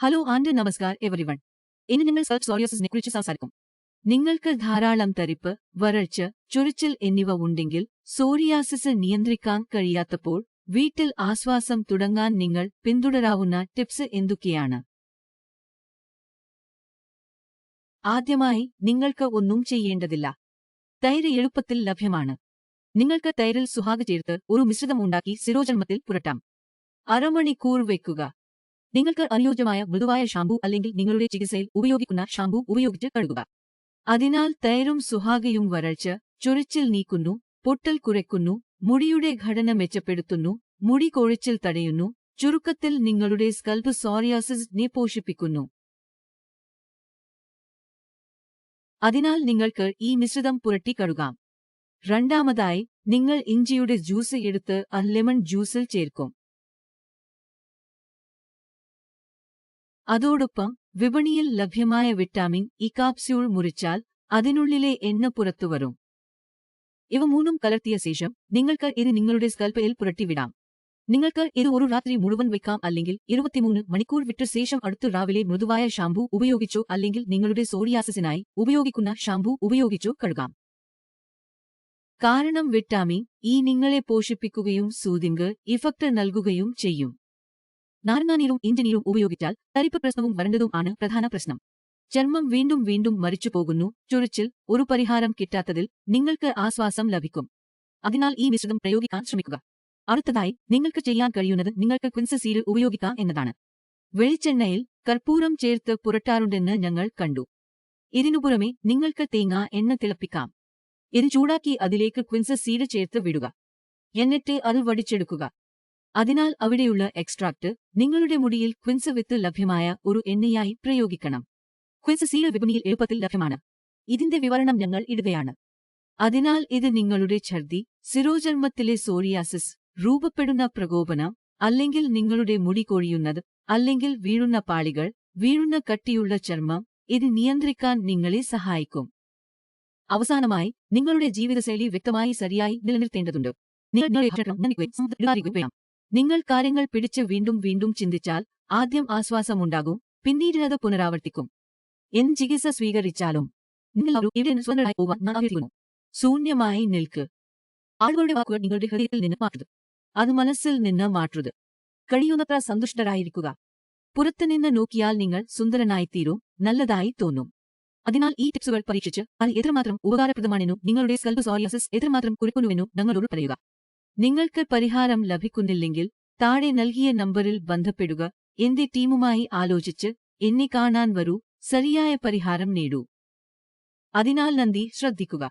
Hello and namaskar everyone ഇനി നിങ്ങൾ self സോറിയോസിനെ കുറിച്ച് സംസാരിക്കും. നിങ്ങൾക്ക് ധാരാളം തരിപ്പ് വരൾച്ച ചൊറിച്ചിൽ എന്നിവ ഉണ്ടെങ്കിൽ സോറിയാസിസ് നിയന്ത്രിക്കാൻ കഴിയാത്തപ്പോൾ വീട്ടിൽ ആശ്വാസം തുടങ്ങാൻ നിങ്ങൾ പിന്തുടരാവുന്ന ടിപ്സ് എന്തൊക്കെയാണ്? ആദ്യമായി നിങ്ങൾക്ക് ഒന്നും ചെയ്യേണ്ടതില്ല. തൈര് എളുപ്പത്തിൽ ലഭ്യമാണ്. നിങ്ങൾക്ക് തൈരിൽ സുഹാഗ് ചേർത്ത് ഒരു മിശ്രിതം ഉണ്ടാക്കി ശിരോജന്മത്തിൽ പുരട്ടാം. അരമണിക്കൂർ വെക്കുക. നിങ്ങൾക്ക് അനുയോജ്യമായ മൃദുവായ ഷാമ്പു അല്ലെങ്കിൽ നിങ്ങളുടെ ചികിത്സയിൽ ഉപയോഗിക്കുന്ന ഷാമ്പു ഉപയോഗിച്ച് കഴുകുക. അതിനാൽ തൈരും സുഹാഗയും വരൾച്ച ചുരച്ചിൽ നീക്കുന്നു പൊട്ടൽ കുറയ്ക്കുന്നു മുടിയുടെ ഘടന മെച്ചപ്പെടുത്തുന്നു മുടി കൊഴിച്ചിൽ തടയുന്നു ചുരുക്കത്തിൽ നിങ്ങളുടെ സ്കൽപ്പ് സോറിയാസിസിനെ പോഷിപ്പിക്കുന്നു അതിനാൽ നിങ്ങൾക്ക് ഈ മിശ്രിതം പുരട്ടി കഴുകാം. രണ്ടാമതായി നിങ്ങൾ ഇഞ്ചിയുടെ ജ്യൂസ് എടുത്ത് ലെമൺ ജ്യൂസിൽ ചേർക്കും. അതോടൊപ്പം വിപണിയിൽ ലഭ്യമായ വിറ്റാമിൻ ഇ കാപ്സ്യൂൾ മുറിച്ചാൽ അതിനുള്ളിലെ എണ്ണ പുറത്തുവരും ഇവ മൂന്നും കലർത്തിയ ശേഷം നിങ്ങൾക്ക് ഇത് നിങ്ങളുടെ സ്കൽപ്പയിൽ പുരട്ടിവിടാം. നിങ്ങൾക്ക് ഇത് ഒരു രാത്രി മുഴുവൻ വെക്കാം അല്ലെങ്കിൽ ഇരുപത്തിമൂന്ന് മണിക്കൂർ വിട്ട ശേഷം അടുത്ത രാവിലെ മൃദുവായ ഷാംപൂ ഉപയോഗിച്ചോ അല്ലെങ്കിൽ നിങ്ങളുടെ സോഡിയാസിനായി ഉപയോഗിക്കുന്ന ഷാംപൂ ഉപയോഗിച്ചോ കഴുകാം. കാരണം വിറ്റാമിൻ ഇ നിങ്ങളെ പോഷിപ്പിക്കുകയും സൂതിങ്ക് ഇഫക്റ്റ് നൽകുകയും ചെയ്യും. നാരങ്ങാനീരും ഇഞ്ചിനീരും ഉപയോഗിച്ചാൽ തരിപ്പ് പ്രശ്നവും വരണ്ടതും ആണ് പ്രധാന പ്രശ്നം. ചർമ്മം വീണ്ടും വീണ്ടും മരിച്ചു പോകുന്നു. ചൊരിച്ചിൽ ഒരു പരിഹാരം കിട്ടാത്തതിൽ നിങ്ങൾക്ക് ആശ്വാസം ലഭിക്കും. അതിനാൽ ഈ മിശ്രിതം പ്രയോഗിക്കാൻ ശ്രമിക്കുക. അടുത്തതായി നിങ്ങൾക്ക് ചെയ്യാൻ കഴിയുന്നത് നിങ്ങൾക്ക് ക്വിൻസ് സീഡ് ഉപയോഗിക്കാം എന്നതാണ്. വെളിച്ചെണ്ണയിൽ കർപ്പൂരം ചേർത്ത് പുരട്ടാറുണ്ടെന്ന് ഞങ്ങൾ കണ്ടു. ഇതിനു പുറമെ നിങ്ങൾക്ക് തേങ്ങ എണ്ണ തിളപ്പിക്കാം. ഇത് ചൂടാക്കി അതിലേക്ക് ക്വിൻസ് സീഡ് ചേർത്ത് വിടുക. എന്നിട്ട് അത് വടിച്ചെടുക്കുക. അതിനാൽ അവിടെയുള്ള എക്സ്ട്രാക്ട് നിങ്ങളുടെ മുടിയിൽ ക്വിൻസ് വിത്ത് ലഭ്യമായ ഒരു എണ്ണയായി പ്രയോഗിക്കണം. ക്വിൻസ് സീൽ വിപണിയിൽ എളുപ്പത്തിൽ ലഭ്യമാണ്. ഇതിന്റെ വിവരണം ഞങ്ങൾ ഇടുകയാണ്. അതിനാൽ ഇത് നിങ്ങളുടെ ഛർദി സിരോചർമ്മത്തിലെ സോറിയാസിസ് രൂപപ്പെടുന്ന പ്രകോപനം അല്ലെങ്കിൽ നിങ്ങളുടെ മുടി കൊഴിയുന്നത് അല്ലെങ്കിൽ വീഴുന്ന പാളികൾ വീഴുന്ന കട്ടിയുള്ള ചർമ്മം ഇത് നിയന്ത്രിക്കാൻ നിങ്ങളെ സഹായിക്കും. അവസാനമായി നിങ്ങളുടെ ജീവിതശൈലി വ്യക്തമായി ശരിയായി നിലനിർത്തേണ്ടതുണ്ട്. നിങ്ങൾ നിങ്ങൾ കാര്യങ്ങൾ പിടിച്ച് വീണ്ടും വീണ്ടും ചിന്തിച്ചാൽ ആദ്യം ആശ്വാസമുണ്ടാകും പിന്നീട് അത് പുനരാവർത്തിക്കും. എന്ത് ചികിത്സ സ്വീകരിച്ചാലും നിങ്ങൾ ഒരു ശൂന്യമായി നിൽക്ക്. ആളുകളുടെ വാക്കുകൾ നിങ്ങളുടെ ഹൃദയത്തിൽ നിന്ന് മാറ്റരുത്. അത് മനസ്സിൽ നിന്ന് മാറ്റരുത്. കഴിയുന്നത്ര സന്തുഷ്ടരായിരിക്കുക. പുറത്തുനിന്ന് നോക്കിയാൽ നിങ്ങൾ സുന്ദരനായിത്തീരും നല്ലതായി തോന്നും. അതിനാൽ ഈ ടിപ്സുകൾ പരീക്ഷിച്ച് അത് എത്രമാത്രം ഉപകാരപ്രദമാണെന്നും നിങ്ങളുടെ സ്കൽപ്പ് സോറിയാസിസ് എത്രമാത്രം കുറിക്കുന്നുവെന്നും ഞങ്ങളോട് പറയുക. നിങ്ങൾക്ക് പരിഹാരം ലഭിക്കുന്നില്ലെങ്കിൽ താഴെ നൽകിയ നമ്പറിൽ ബന്ധപ്പെടുക എന്റെ ടീമുമായി ആലോചിച്ച് എന്നെ കാണാൻ വരൂ ശരിയായ പരിഹാരം നേടൂ. അതിനാൽ നന്ദി ശ്രദ്ധിക്കുക.